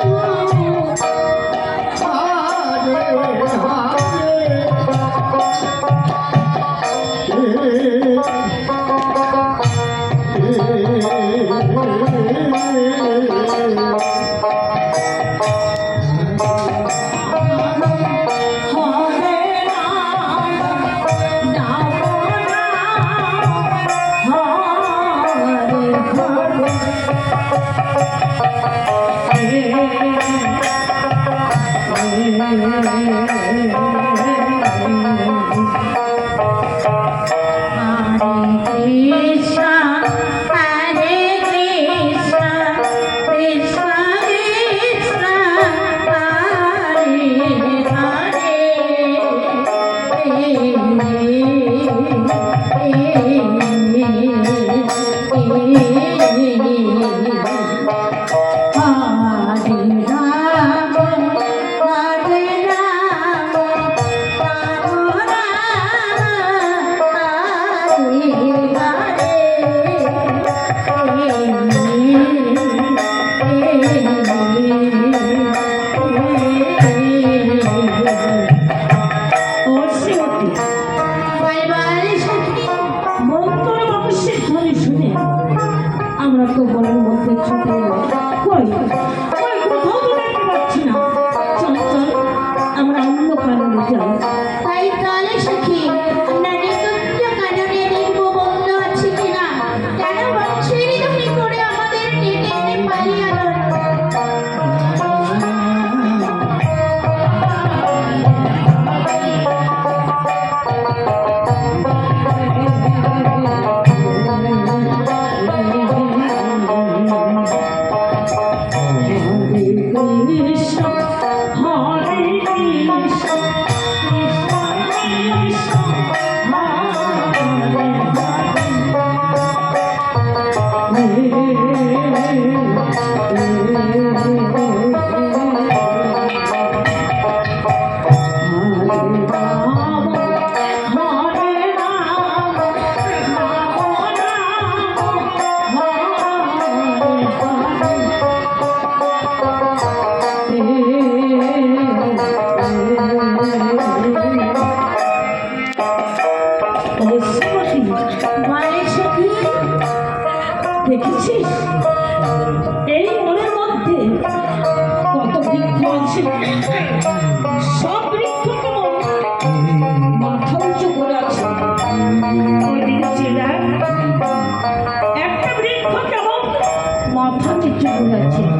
হরে রাম મન মানুষের ধ্বনি শুনে আমরা তো বনের মধ্যে ছুটে। কই কৃষ্ণ হরে বলে সখী দেখেছিস? এই মনের মধ্যে কত বৃক্ষ আছে। সব বৃক্ষ মাথা উঁচু করে আছে। একটা বৃক্ষ কেমন? মাথা নিচু করে আছে